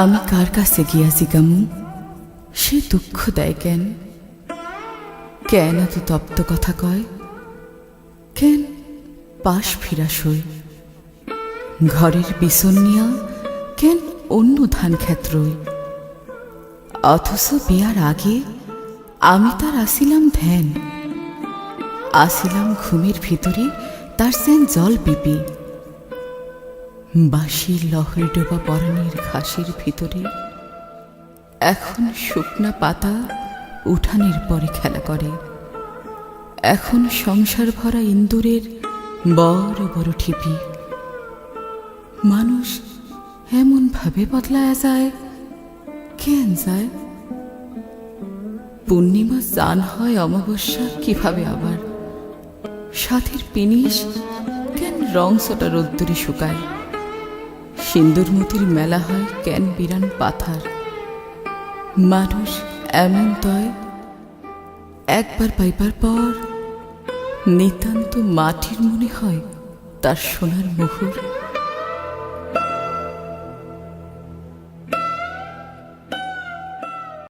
আমি কার কাছে গিয়া জিগামু সে দুঃখ দেয় কেন? কেন এত তপ্ত কথা কয়? কেন পাশ ফিরা সই? ঘরের বিছন নিয়া কেন অন্য ধান ক্ষেত্রই অথচ বিয়ার আগে আমি তার আসিলাম ধ্যান। আসিলাম ঘুমের ভিতরে তার সেন জল পিপি। বাঁশির লহরে ডোবা পরাণের ঘাসের ভিতরে, এখন শুকনা পাতা উঠানের পরে খেলা করে। এখন সংসার ভরা ইন্দুরের বড় বড় ঠিপি। মানুষ এমন ভাবে বদলায়া যায়, কেন যায়? পূর্ণিমা চান হয় অমাবস্যা, কীভাবে আবার? সাথের পিনিস কেন রং রংসটা রোদ্দুরে শুকায়? সিন্দুর মতির মেলা হয় ক্যান বিরান পাথার? মানুষ এমন তয় একবার পাইবার পর নিতান্ত মাটির মনে হয় তার সোনার মুহুর।